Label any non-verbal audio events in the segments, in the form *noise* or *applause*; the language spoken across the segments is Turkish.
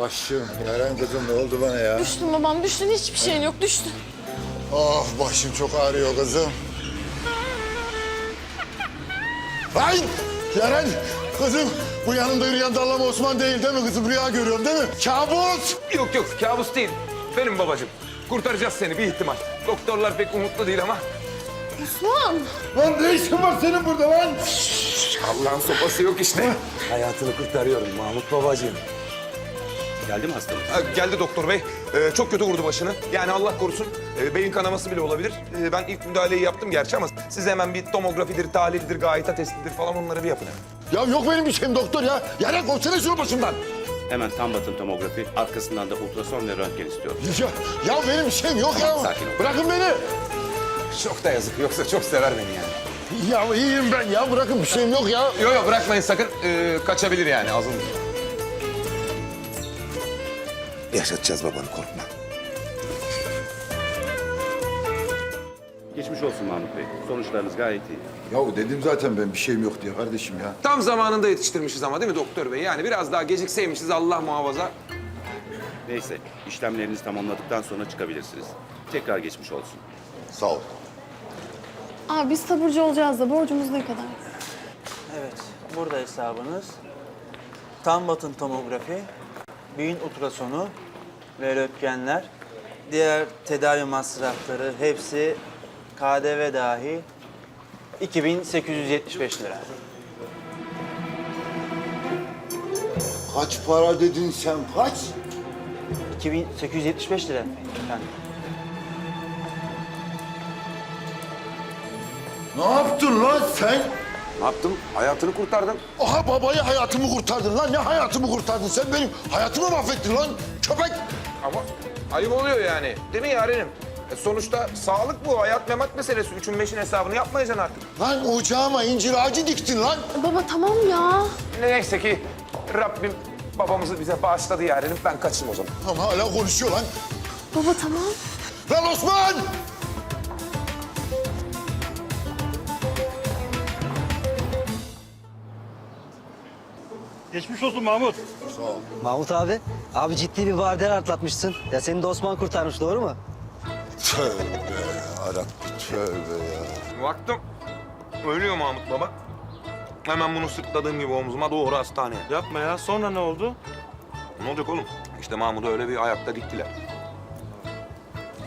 Başım, Yaren kızım ne oldu bana ya? Düştün babam düştün hiçbir şeyin yok düştün. Ah başım çok ağrıyor kızım. Ay Yaren kızım bu yanımda yürüyen dallama Osman değil değil mi kızım? Rüya görüyorum değil mi? Kabus! Yok yok kabus değil. Benim babacığım. Kurtaracağız seni bir ihtimal. Doktorlar pek umutlu değil ama. Osman. Lan ne işin var senin burada lan? Allah'ın sopası yok işte. Hayatını kurtarıyorum Mahmut babacığım. Geldi mi hastamız? Ha, geldi doktor bey. Ee, çok kötü vurdu başını. Yani Allah korusun e, beyin kanaması bile olabilir. Ee, ben ilk müdahaleyi yaptım gerçi ama siz hemen bir tomografidir, tahlildir, gayta testidir falan onları bir yapın hemen. Ya yok benim bir şeyim doktor ya. Yaren kovsana şunu başımdan. Hemen tam batın tomografi, arkasından da ultrason ve röntgen istiyorum. Ya, ya benim bir şeyim yok ya. Sakin ol. Bırakın beni. Çok da yazık. Yoksa çok sever beni yani. Ya iyiyim ben ya. Bırakın bir şeyim yok ya. Yok yok bırakmayın sakın. Ee, kaçabilir yani azın. Yaşatacağız babanı korkma. Geçmiş olsun Mahmut Bey. Sonuçlarınız gayet iyi. Ya dedim zaten ben bir şeyim yok diye kardeşim ya. Tam zamanında yetiştirmişiz ama değil mi doktor bey? Yani biraz daha gecikseymişiz Allah muhafaza. Neyse, işlemlerinizi tamamladıktan sonra çıkabilirsiniz. Tekrar geçmiş olsun. Sağ ol. Abi biz taburcu olacağız da borcumuz ne kadar? Evet, burada hesabınız. Tam batın tomografi, beyin ultrasonu ve röntgenler. Diğer tedavi masrafları hepsi KDV dahi 2875 lira. Kaç para dedin sen kaç? 2875 lira efendim. Ne yaptın lan sen? Ne yaptım? Hayatını kurtardım. Aha babayı hayatımı kurtardın lan. Ne hayatımı kurtardın? Sen benim hayatımı mahvettin lan. Köpek. Ama ayıp oluyor yani. Değil mi yarenim? E sonuçta sağlık bu. Hayat memat meselesi. Üçün beşin hesabını yapmayacaksın artık. Lan ocağıma incir ağacı diktin lan. Baba tamam ya. Neyse ki Rabbim babamızı bize bağışladı yarenim. Ben kaçayım o zaman. Ama hala konuşuyor lan. Baba tamam. Lan Osman! Geçmiş olsun Mahmut. Mahmut abi, abi ciddi bir vardiyan atlatmışsın. Ya seni de Osman kurtarmış, doğru mu? Tövbe yarabbim tövbe ya. Baktım ölüyor Mahmut baba. Hemen bunu sırtladığım gibi omzuma doğru hastaneye. Yapma ya. Sonra ne oldu? Ne olacak oğlum? İşte Mahmut'u öyle bir ayakta diktiler.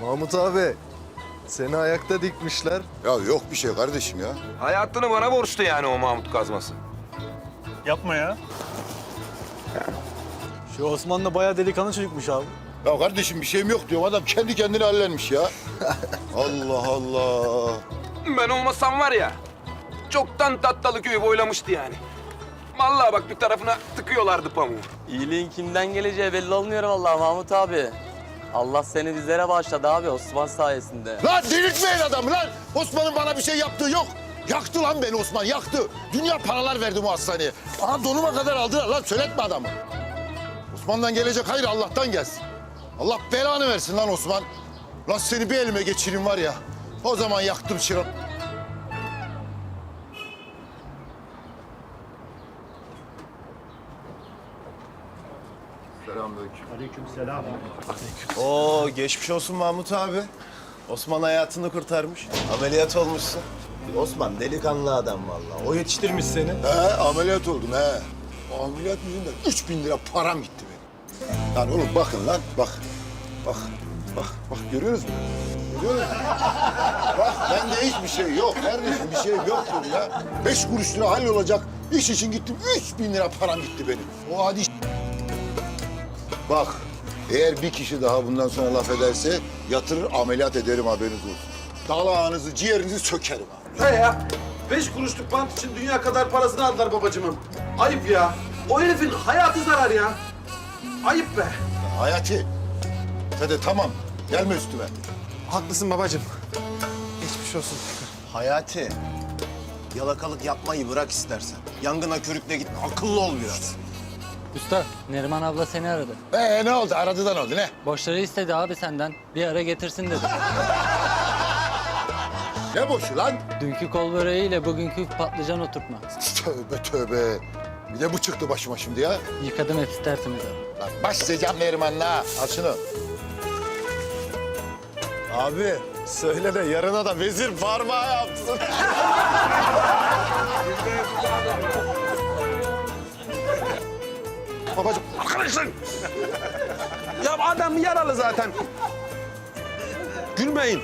Mahmut abi, seni ayakta dikmişler. Ya yok bir şey kardeşim ya. Hayatını bana borçlu yani o Mahmut kazması. Yapma ya. Şu Osman da bayağı delikanlı çocukmuş abi. Ya kardeşim bir şeyim yok diyorum. Adam kendi kendine hallenmiş ya. *laughs* Allah Allah. Ben olmasam var ya, çoktan tatlı köyü boylamıştı yani. Vallahi bak bir tarafına tıkıyorlardı pamuğu. İyiliğin kimden geleceği belli olmuyor vallahi Mahmut abi. Allah seni bizlere bağışladı abi Osman sayesinde. Lan delirtmeyin adamı lan. Osman'ın bana bir şey yaptığı yok. Yaktı lan beni Osman, yaktı. Dünya paralar verdi bu hastaneye. Aha donuma kadar aldılar lan, söyletme adamı. Osman'dan gelecek hayır Allah'tan gelsin. Allah belanı versin lan Osman. Lan seni bir elime geçireyim var ya. O zaman yaktım çırak. Oo, geçmiş olsun Mahmut abi. Osman hayatını kurtarmış. Ameliyat olmuşsun. Osman delikanlı adam vallahi. O yetiştirmiş seni. He ameliyat oldum he. Ameliyat yüzünden üç bin lira param gitti. Lan oğlum bakın lan bak. Bak bak bak görüyoruz mu? Görüyoruz mu? bak bende hiçbir şey yok kardeşim bir şey yok diyorum ya. Beş kuruş lira hallolacak iş için gittim üç bin lira param gitti benim. O hadi Bak eğer bir kişi daha bundan sonra laf ederse yatırır ameliyat ederim haberiniz olsun. Dalağınızı ciğerinizi sökerim ha. He ya. Beş kuruşluk bant için dünya kadar parasını aldılar babacımın. Ayıp ya. O herifin hayatı zarar ya. Ayıp be. Hayati. Hadi tamam. Gelme üstüme. Haklısın babacığım. Geçmiş olsun. Hayati, yalakalık yapmayı bırak istersen. Yangına körükle gitme, akıllı ol biraz. Usta Neriman abla seni aradı. Ee ne oldu? Aradıdan oldu ne? Borçları istedi abi senden. Bir ara getirsin dedi. Ne boşu lan? Dünkü kol böreğiyle bugünkü patlıcan oturtma. Tövbe tövbe. Bir de bu çıktı başıma şimdi ya. Yıkadım hepsi tertemiz abi. Lan başlayacağım Neriman'la. Al şunu. Abi söyle de yarına da vezir parmağı yapsın. *laughs* Babacığım arkadaşlar. ya adam yaralı zaten. Gülmeyin.